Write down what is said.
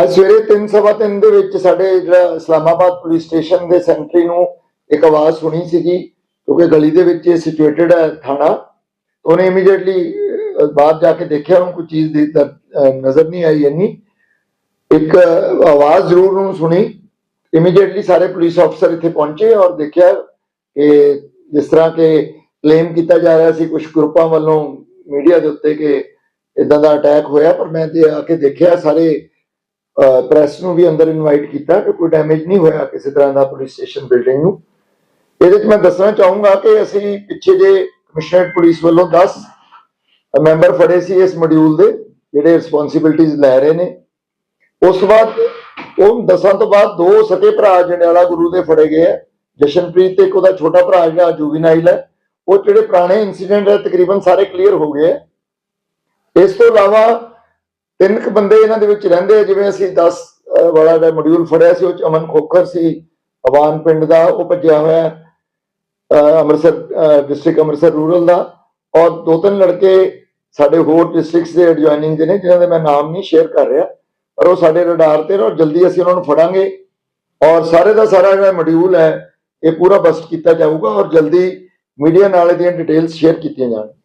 ਅੱਜ ਸਵੇਰੇ 3:30 ਦੇ ਵਿੱਚ ਸਾਡੇ ਜਿਹੜਾ ਇਸਲਾਮਾਬਾਦ ਪੁਲਿਸ ਸਟੇਸ਼ਨ ਦੇ ਸੈਂਟਰੀ ਨੂੰ ਇੱਕ ਆਵਾਜ਼ ਸੁਣੀ ਸੀਗੀ, ਕਿਉਂਕਿ ਗਲੀ ਦੇ ਵਿੱਚ ਇਹ ਸਿਚੁਏਟਡ ਹੈ ਥਾਣਾ। ਉਹਨੇ ਇਮੀਡੀਏਟਲੀ ਬਾਹਰ ਜਾ ਕੇ ਦੇਖਿਆ, ਉਹਨੂੰ ਕੋਈ ਚੀਜ਼ ਦੀ ਨਜ਼ਰ ਨਹੀਂ ਆਈ ਇੰਨੀ। ਇੱਕ ਆਵਾਜ਼ ਜ਼ਰੂਰ ਉਹਨੂੰ ਸੁਣੀ। ਇਮੀਡੀਏਟਲੀ ਸਾਰੇ ਪੁਲਿਸ ਅਫਸਰ ਇੱਥੇ ਪਹੁੰਚੇ ਔਰ ਦੇਖਿਆ ਕਿ ਜਿਸ ਤਰ੍ਹਾਂ ਕਿ ਕਲੇਮ ਕੀਤਾ ਜਾ ਰਿਹਾ ਸੀ ਕੁਝ ਗਰੁੱਪਾਂ ਵੱਲੋਂ ਮੀਡੀਆ ਦੇ ਉੱਤੇ ਕਿ ਇਦਾਂ ਦਾ ਅਟੈਕ ਹੋਇਆ, ਪਰ ਮੈਂ ਜੇ ਆ ਕੇ ਦੇਖਿਆ ਸਾਰੇ ਪ੍ਰੈਸ ਨੂੰ ਵੀ ਅੰਦਰ ਇਨਵਾਈਟ ਕੀਤਾ ਕਿ ਕੋਈ ਡੈਮੇਜ ਨਹੀਂ ਹੋਇਆ ਕਿਸੇ ਤਰ੍ਹਾਂ ਦਾ ਪੁਲਿਸ ਸਟੇਸ਼ਨ ਬਿਲਡਿੰਗ ਨੂੰ। ਇਹਦੇ ਵਿੱਚ ਮੈਂ ਦੱਸਣਾ ਚਾਹੂੰਗਾ ਕਿ ਅਸੀਂ ਪਿੱਛੇ ਜੇ ਕਮਿਸ਼ਨਰੇਟ ਪੁਲਿਸ ਵੱਲੋਂ 10 ਮੈਂਬਰ ਫੜੇ ਸੀ ਇਸ ਮੋਡਿਊਲ ਦੇ, ਜਿਹੜੇ ਰਿਸਪੌਂਸਿਬਿਲਟੀਆਂ ਲੈ ਰਹੇ ਨੇ। ਉਸ ਤੋਂ ਬਾਅਦ, ਉਹ ਦਸਾਂ ਤੋਂ ਬਾਅਦ ਦੋ ਸਕੇ ਭਰਾ ਜੰਡਿਆਲਾ ਗੁਰੂ ਦੇ ਫੜੇ ਗਏ ਆ। ਜਸ਼ਨਪ੍ਰੀਤ ਤੇ ਇੱਕ ਉਹਦਾ ਛੋਟਾ ਭਰਾ ਜਿਹੜਾ ਜੁਵੀਨਾਈਲ ਹੈ, ਉਹ ਜਿਹੜੇ ਪੁਰਾਣੇ ਇਨਸੀਡੈਂਟ ਹੈ, ਤਕਰੀਬਨ ਸਾਰੇ ਕਲੀਅਰ ਹੋ ਗਏ ਆ। ਇਸ ਤੋਂ ਇਲਾਵਾ ਤਿੰਨ ਕੁ ਬੰਦੇ ਇਹਨਾਂ ਦੇ ਵਿੱਚ ਰਹਿੰਦੇ ਆ, ਜਿਵੇਂ ਅਸੀਂ 10 ਵਾਲਾ ਜਿਹੜਾ ਮੋਡਿਊਲ ਫੜਿਆ ਸੀ ਉਹ ਚ ਅਮਨ ਖੋਖਰ ਸੀ ਅਵਾਨ ਪਿੰਡ ਦਾ ਉਹ ਭੱਜਿਆ ਹੋਇਆ ਅੰਮ੍ਰਿਤਸਰ ਡਿਸਟ੍ਰਿਕਟ ਅੰਮ੍ਰਿਤਸਰ ਰੂਰਲ ਦਾ। ਔਰ ਦੋ ਤਿੰਨ ਲੜਕੇ ਸਾਡੇ ਹੋਰ ਡਿਸਟ੍ਰਿਕਟਸ ਦੇ ਐਡਜੋਇਨਿੰਗ ਦੇ ਨੇ ਜਿਨ੍ਹਾਂ ਦੇ ਮੈਂ ਨਾਮ ਨਹੀਂ ਸ਼ੇਅਰ ਕਰ ਰਿਹਾ ਪਰ ਉਹ ਸਾਡੇ ਰਡਾਰ ਤੇ ਔਰ ਜਲਦੀ ਅਸੀਂ ਉਹਨਾਂ ਨੂੰ ਫੜਾਂਗੇ। ਔਰ ਸਾਰੇ ਦਾ ਸਾਰਾ ਜਿਹੜਾ ਮੋਡਿਊਲ ਹੈ ਇਹ ਪੂਰਾ ਬਸਟ ਕੀਤਾ ਜਾਊਗਾ ਔਰ ਜਲਦੀ ਮੀਡੀਆ ਨਾਲ ਇਹਦੀਆਂ ਡਿਟੇਲਸ ਸ਼ੇਅਰ ਕੀਤੀਆਂ ਜਾਣਗੀਆਂ।